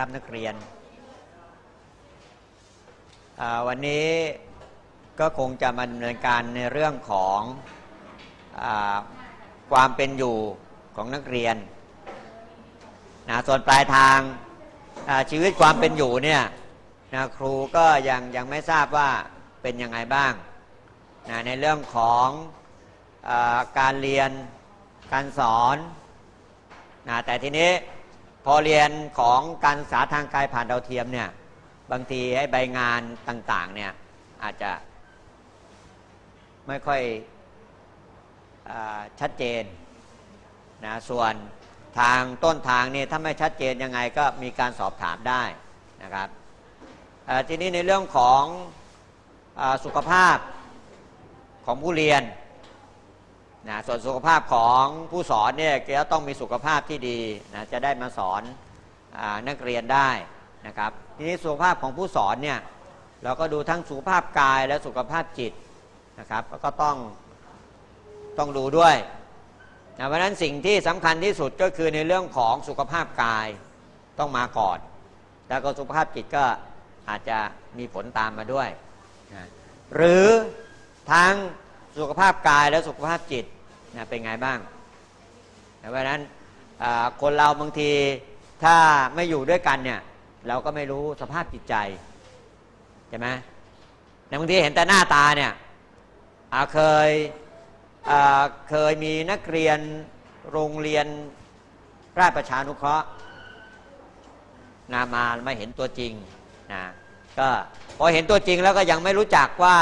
ครับนักเรียน วันนี้ก็คงจะมาดำเนินการในเรื่องของอความเป็นอยู่ของนักเรียนนะส่วนปลายทางชีวิตความเป็นอยู่เนี่ยนะครูก็ยังยังไม่ทราบว่าเป็นยังไงบ้างนะในเรื่องของอการเรียนการสอนนะแต่ทีนี้ พอเรียนของการศึกษาทางกายผ่านดาวเทียมเนี่ยบางทีให้ใบงานต่าง ๆ เนี่ยอาจจะไม่ค่อยอชัดเจนนะส่วนทางต้นทางนี่ถ้าไม่ชัดเจนยังไงก็มีการสอบถามได้นะครับทีนี้ในเรื่องของอสุขภาพของผู้เรียน นะส่วนสุขภาพของผู้สอนเนี่ยก็ต้องมีสุขภาพที่ดีนะจะได้มาสอนอนักเรียนได้นะครับทีนี้สุขภาพของผู้สอนเนี่ยเราก็ดูทั้งสุขภาพกายและสุขภาพจิตนะครับก็ต้องต้องดูด้วยนะเพราะนั้นสิ่งที่สำคัญที่สุดก็คือในเรื่องของสุขภาพกายต้องมาก่อน แล้วก็สุขภาพจิตก็อาจจะมีผลตามมาด้วยนะหรือทั้ง สุขภาพกายและสุขภาพจิตนะเป็นไงบ้างเพราะนั้นคนเราบางทีถ้าไม่อยู่ด้วยกันเนี่ย เราก็ไม่รู้สภาพจิตใจใช่ไหมในบางทีเห็นแต่หน้าตาเนี่ยเคยเคยมีนักเรียนโรงเรียนราชประชานุเคราะห์นามาม่เห็นตัวจริงนะก็พอเห็นตัวจริงแล้วก็ยังไม่รู้จักว่า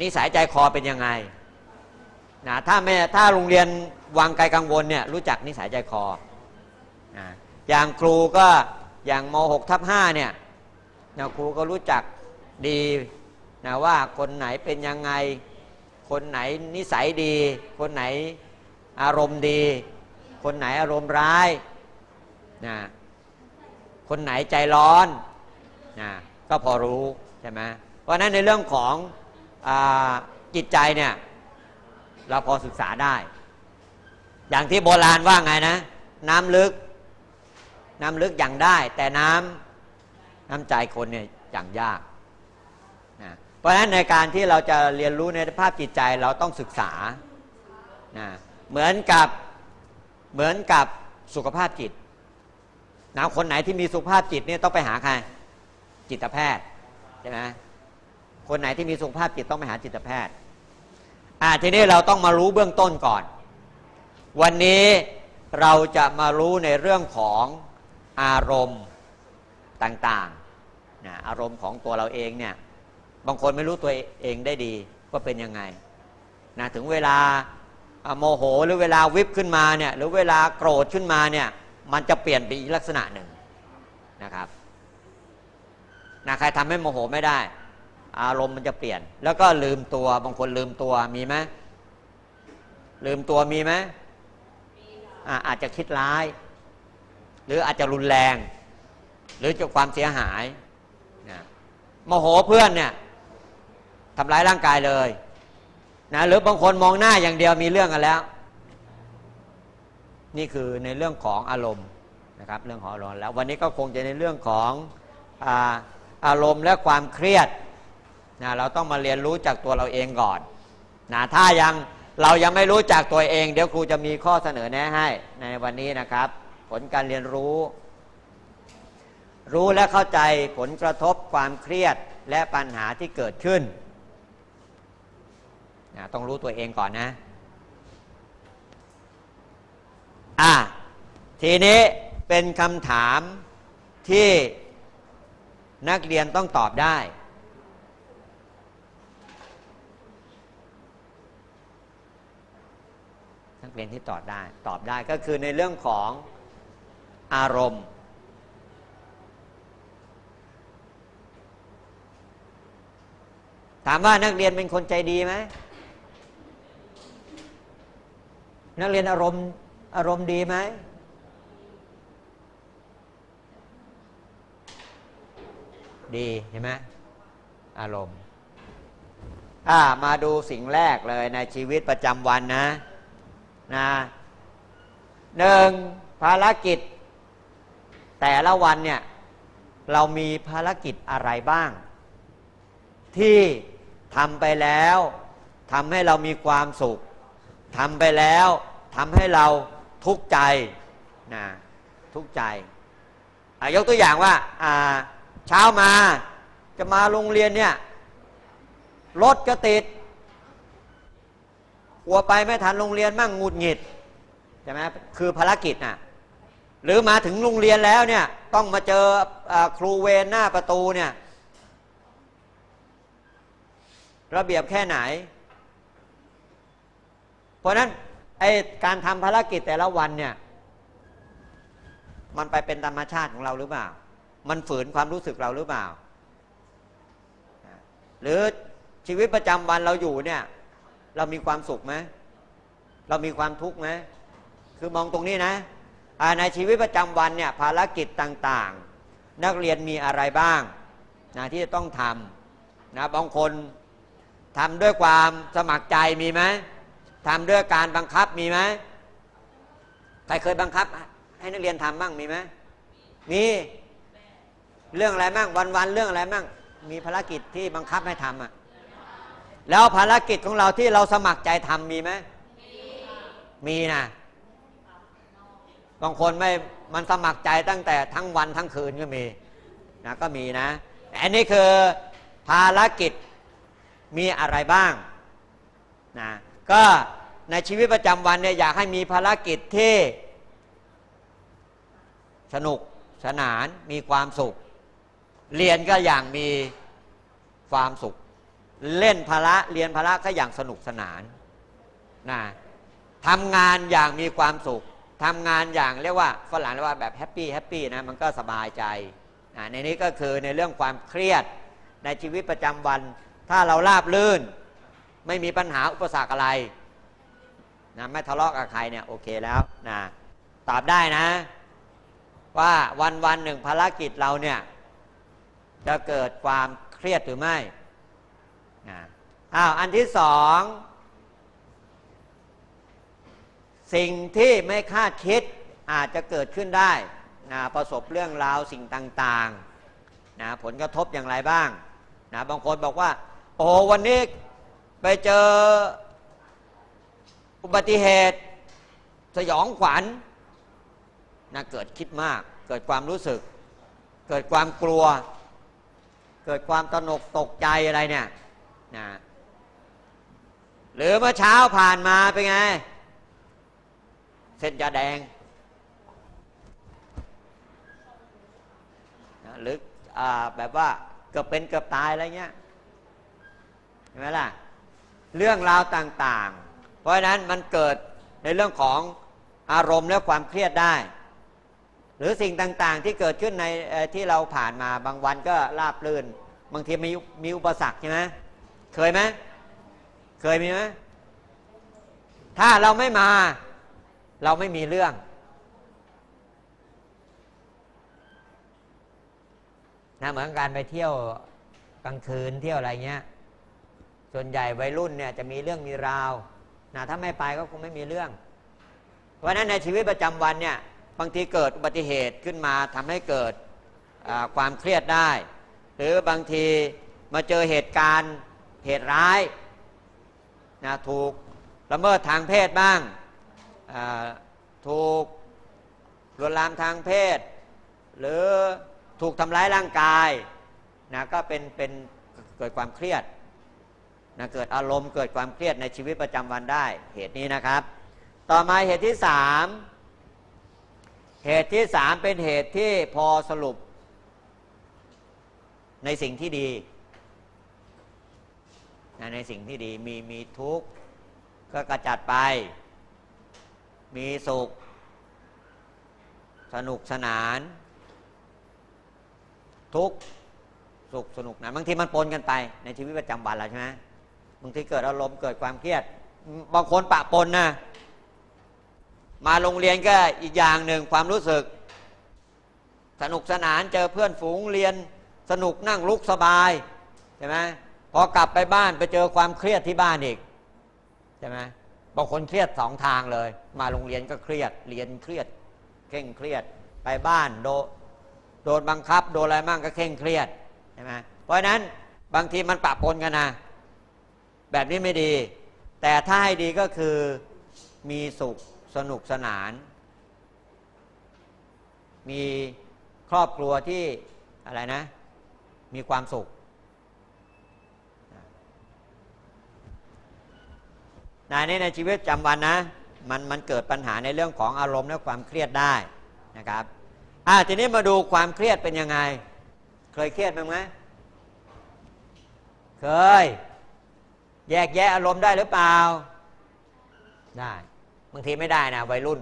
นิสัยใจคอเป็นยังไงนะถ้าไม่ถ้าโรงเรียนวังไกลกังวลเนี่ยรู้จักนิสัยใจคอนะอย่างครูก็อย่างม .6 ทับ5เนี่ยนะครูก็รู้จักดีนะว่าคนไหนเป็นยังไง คนไหนนิสัยดี คนไหนอารมณ์ดี คนไหนอารมณ์ร้ายนะคนไหนใจร้อนนะก็พอรู้ใช่ไหมเพราะนั้นในเรื่องของ จิตใจเนี่ยเราพอศึกษาได้ อย่างที่โบราณว่าไงนะ น้ำลึก น้ำลึกอย่างได้ แต่น้ำน้ำใจคนเนี่ยอย่างยากนะเพราะฉะนั้นในการที่เราจะเรียนรู้ในภาพจิตใจเราต้องศึกษานะเหมือนกับเหมือนกับสุขภาพจิตนะคนไหนที่มีสุขภาพจิตเนี่ยต้องไปหาใคร จิตแพทย์ใช่ไหม คนไหนที่มีสุขภาพจิตต้องไปหาจิตแพทย์อ่าทีนี้เราต้องมารู้เบื้องต้นก่อน วันนี้เราจะมารู้ในเรื่องของอารมณ์ต่างๆนะอารมณ์ของตัวเราเองเนี่ยบางคนไม่รู้ตัวเองได้ดีว่าเป็นยังไงนะถึงเวลาโมโหหรือเวลาวิบขึ้นมาเนี่ยหรือเวลาโกรธขึ้นมาเนี่ยมันจะเปลี่ยนไปอีกลักษณะหนึ่งนะครับนะใครทำให้โมโหไม่ได้ อารมณ์มันจะเปลี่ยน แล้วก็ลืมตัวบางคนลืมตัวมีไหมลืมตัวมีไหมอาจจะคิดร้าย หรืออาจจะรุนแรง หรือจะความเสียหายนะโมโหเพื่อนเนี่ยทำร้ายร่างกายเลยนะหรือบางคนมองหน้าอย่างเดียวมีเรื่องกันแล้ว นี่คือในเรื่องของอารมณ์นะครับ เรื่องของอารมณ์แล้ว วันนี้ก็คงจะในเรื่องของอาอารมณ์และความเครียด นะเราต้องมาเรียนรู้จากตัวเราเองก่อนนะถ้ายังเรายังไม่รู้จักตัวเอง เดี๋ยวครูจะมีข้อเสนอแนะให้ในวันนี้นะครับ ผลการเรียนรู้ รู้และเข้าใจผลกระทบความเครียดและปัญหาที่เกิดขึ้นนะต้องรู้ตัวเองก่อนนะอะทีนี้เป็นคำถามที่นักเรียนต้องตอบได้ นักเรียนที่ตอบได้ ตอบได้ก็คือในเรื่องของอารมณ์ ถามว่านักเรียนเป็นคนใจดีไหมนักเรียนอารมณ์อารมณ์ดีไหมดีเห็นไหมอารมณ์ถ้ามาดูสิ่งแรกเลยในชีวิตประจำวันนะ นะหนึ่งภารกิจ แต่ละวันเนี่ยเรามีภารกิจอะไรบ้าง ที่ทำไปแล้วทำให้เรามีความสุขทำไปแล้วทำให้เราทุกข์ใจนะทุกข์ใจยกตัวอย่างว่าเช้ามาจะมาโรงเรียนเนี่ยรถก็ติด หัวไปไม่ทันโรงเรียนมั่งงุดหงิดใช่ไหมคือภารกิจน่ะหรือมาถึงโรงเรียนแล้วเนี่ยต้องมาเจออครูเวรหน้าประตูเนี่ยระเบียบแค่ไหน เพราะนั้นไอการทำภารกิจแต่ละวันเนี่ยมันไปเป็นธรรมชาติของเราหรือเปล่า มันฝืนความรู้สึกเราหรือเปล่า หรือชีวิตประจำวันเราอยู่เนี่ย เรามีความสุขไหมเรามีความทุกข์ไหมคือมองตรงนี้นะในชีวิตประจำวันเนี่ยภารกิจต่างๆ นักเรียนมีอะไรบ้างนะที่จะต้องทำนะบางคนทำด้วยความสมัครใจมีไหมทำด้วยการบังคับมีไหมใครเคยบังคับ ให้นักเรียนทำบ้างมีไหมมีเรื่องอะไรบ้างวันๆเรื่องอะไรบ้างมีภารกิจที่บังคับให้ทำอะ แล้วภารกิจของเราที่เราสมัครใจทำมีไหมมีนะบางคนไม่มันสมัครใจตั้งแต่ทั้งวันทั้งคืนก็มีนะก็มีนะอันนี้คือภารกิจมีอะไรบ้างนะก็ในชีวิตประจำวันเนี่ยอยากให้มีภารกิจที่สนุกสนานมีความสุข เรียนก็อย่างมีความสุข เล่นภาระเรียนภาระก็อย่างสนุกสนานนะทำงานอย่างมีความสุขทำงานอย่างเรียกว่าฝรั่งเรียกว่าแบบแฮปปี้แฮปปี้นะมันก็สบายใจนะในนี้ก็คือในเรื่องความเครียดในชีวิตประจำวัน ถ้าเราราบลื่น ไม่มีปัญหาอุปสรรคอะไรนะไม่ทะเลาะกับใครเนี่ยโอเคแล้วนะตอบได้นะ ว่าวันวันหนึ่งภารกิจเราเนี่ยจะเกิดความเครียดหรือไม่ อ้าวอันที่สอง สิ่งที่ไม่คาดคิดอาจจะเกิดขึ้นได้นะประสบเรื่องราวสิ่งต่างๆนะผลกระทบอย่างไรบ้างนะบางคนบอกว่า โอ้วันนี้ไปเจออุบัติเหตุ สยองขวัญนะเกิดคิดมาก เกิดความรู้สึก เกิดความกลัว เกิดความตนกตกใจอะไรเนี่ย นะหรือเมื่อเช้าผ่านมาเป็นไง เส้นยาแดงนะหรืออแบบว่าเกือบเป็นเกือบตายอะไรเงี้ยเห็นไหมล่ะ เรื่องราวต่างๆ เพราะฉะนั้นมันเกิดในเรื่องของอารมณ์และความเครียดได้ หรือสิ่งต่างๆที่เกิดขึ้นในที่เราผ่านมาบางวันก็ราบรื่น บางทีมีมีอุปสรรคใช่ไหม เคยไหมเคยมีไหมถ้าเราไม่มา เราไม่มีเรื่อง นะเหมือนการไปเที่ยวกลางคืนเที่ยวอะไรเงี้ย ส่วนใหญ่วัยรุ่นเนี่ยจะมีเรื่องมีราวนะถ้าไม่ไปก็คงไม่มีเรื่อง เพราะนั้นในชีวิตประจำวันเนี่ยบางทีเกิดอุบัติเหตุขึ้นมาทำให้เกิดความเครียดได้ หรือบางทีมาเจอเหตุการณ์ เหตุร้ายนะถูกละเมิดทางเพศบ้าง ถูกลวนลามทางเพศ หรือถูกทำร้ายร่างกายนะก็เป็นเป็นเกิดความเครียดนะเกิดอารมณ์เกิดความเครียดในชีวิตประจำวันได้ เหตุนี้นะครับ ต่อมาเหตุที่สามเหตุที่สามเป็นเหตุที่พอสรุป ในสิ่งที่ดี ในสิ่งที่ดีมีมีทุกข์ก็กระจัดไป มีสุข สนุกสนาน ทุกข์สุขสนุกนะบางทีมันปนกันไป ในชีวิตประจำวันเราใช่ไหมบางทีเกิดอารมณ์เกิดความเครียด บางคนปะปนนะมาโรงเรียนก็อีกอย่างหนึ่งความรู้สึก สนุกสนานเจอเพื่อนฝูงเรียน สนุกนั่งลุกสบายใช่ไหม พอกลับไปบ้านไปเจอความเครียดที่บ้านอีกใช่ไหมบางคนเครียดสองทางเลย มาโรงเรียนก็เครียดเรียนเครียดเคร่งเครียดไปบ้านโดโดนบังคับ โดนอะไรมั่งก็เคร่งเครียดใช่ไหมเพราะฉะนั้นบางทีมันปะปนกันนะแบบนี้ไม่ดี แต่ถ้าให้ดีก็คือมีสุขสนุกสนาน มีครอบครัวที่อะไรนะ มีความสุข นายนี้ในชีวิตประจำวันนะมันมันเกิดปัญหาในเรื่องของอารมณ์และความเครียดได้นะครับอ่าทีนี้มาดูความเครียดเป็นยังไง เคยเครียดไหมเคย แยกแยะอารมณ์ได้หรือเปล่า ได้บางทีไม่ได้นะวัยรุ่น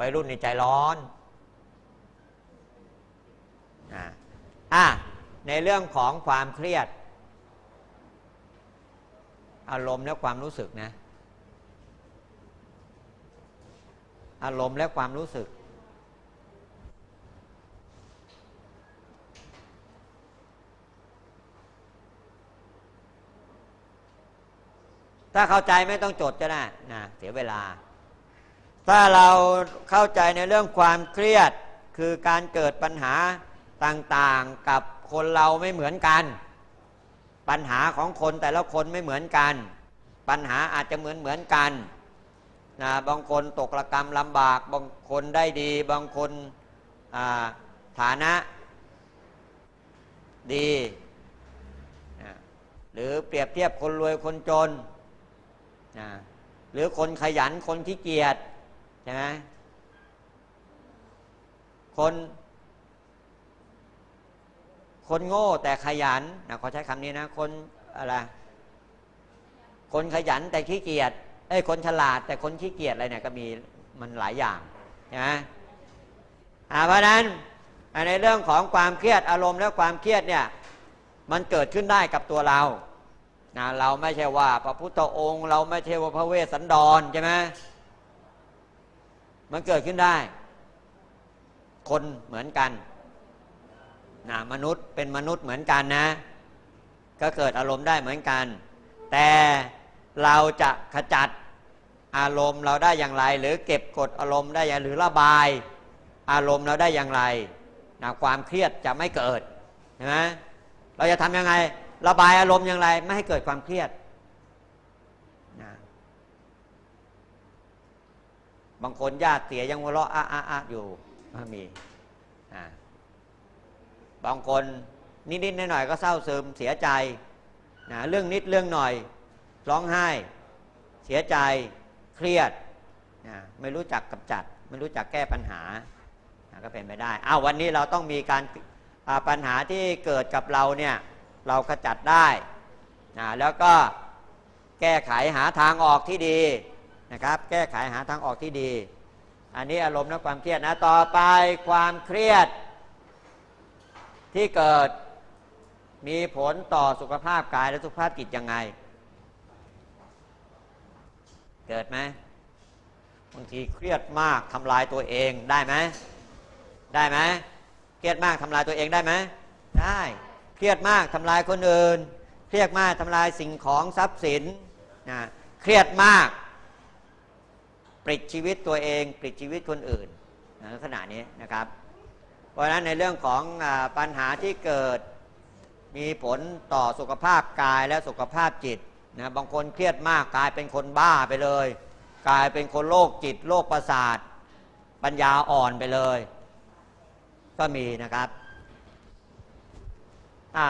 วัยรุ่นนี่ใจร้อนอ่าอะในเรื่องของความเครียด อารมณ์และความรู้สึกนะ อารมณ์และความรู้สึก ถ้าเข้าใจไม่ต้องจดก็ได้นะเสียเวลา ถ้าเราเข้าใจในเรื่องความเครียดคือการเกิดปัญหาต่างๆกับคนเราไม่เหมือนกัน ปัญหาของคนแต่ละคนไม่เหมือนกัน ปัญหาอาจจะเหมือนเหมือนกันนะบางคนตกระกรรมลำบาก บางคนได้ดี บางคนฐานะดีนะหรือเปรียบเทียบคนรวยคนจนนะหรือคนขยันคนขี้เกียจใช่ไหมคน คนโง่แต่ขยันนะขอใช้คำนี้นะ คนอะไรคนขยันแต่ขี้เกียจเอ้ยคนฉลาดแต่คนขี้เกียจอะไรเนี่ยก็มีมันหลายอย่างใช่ไหมเพราะนั้นในเรื่องของความเครียดอารมณ์และความเครียดเนี่ยมันเกิดขึ้นได้กับตัวเรานะเราไม่ใช่ว่า พระพุทธองค์ เราไม่ใช่ว่าพระเวสสันดรใช่ไหมมันเกิดขึ้นได้ คนเหมือนกัน นะมนุษย์เป็นมนุษย์เหมือนกันนะ ก็เกิดอารมณ์ได้เหมือนกัน แต่เราจะขจัดอารมณ์เราได้อย่างไร หรือเก็บกดอารมณ์ได้อย่างหรือระบาย อารมณ์เราได้อย่างไรนะความเครียดจะไม่เกิดใช่ไหมเราจะทำยังไง ระบายอารมณ์อย่างไร ไม่ให้เกิดความเครียดนะบางคนญาติเสียยังหัวเราะอ้าอ้าอ้าอยู่มีนะ บางคนนิดๆหน่อยๆก็เศร้าซึมเสียใจนะเรื่องนิดเรื่องหน่อยร้องไห้ เสียใจเครียดนะไม่รู้จักกับจัด ไม่รู้จักแก้ปัญหานะก็เป็นไปได้อ้าววันนี้เราต้องมีการปัญหาที่เกิดกับเราเนี่ยเราขจัดได้นะแล้วก็แก้ไขหาทางออกที่ดีนะครับ แก้ไขหาทางออกที่ดี อันนี้อารมณ์และความเครียดนะต่อไปความเครียด ที่เกิดมีผลต่อสุขภาพกายและสุขภาพจิตยังไง เกิดไหมบางทีเครียดมากทำลายตัวเองได้ไหมได้ไหมเครียดมากทำลายตัวเองได้ไหมได้เครียดมากทำลายคนอื่น เครียดมากทำลายสิ่งของทรัพย์สินนะเครียดมากปลิดชีวิตตัวเองปลิดชีวิตคนอื่นนะขณะนี้นะครับ ราะฉะนั้นในเรื่องของปัญหาที่เกิดมีผลต่อสุขภาพกายและสุขภาพจิตนะบางคนเครียดมากกลายเป็นคนบ้าไปเลย กลายเป็นคนโรคจิตโรคประสาท ปัญญาอ่อนไปเลย ก็มีนะครับอ่า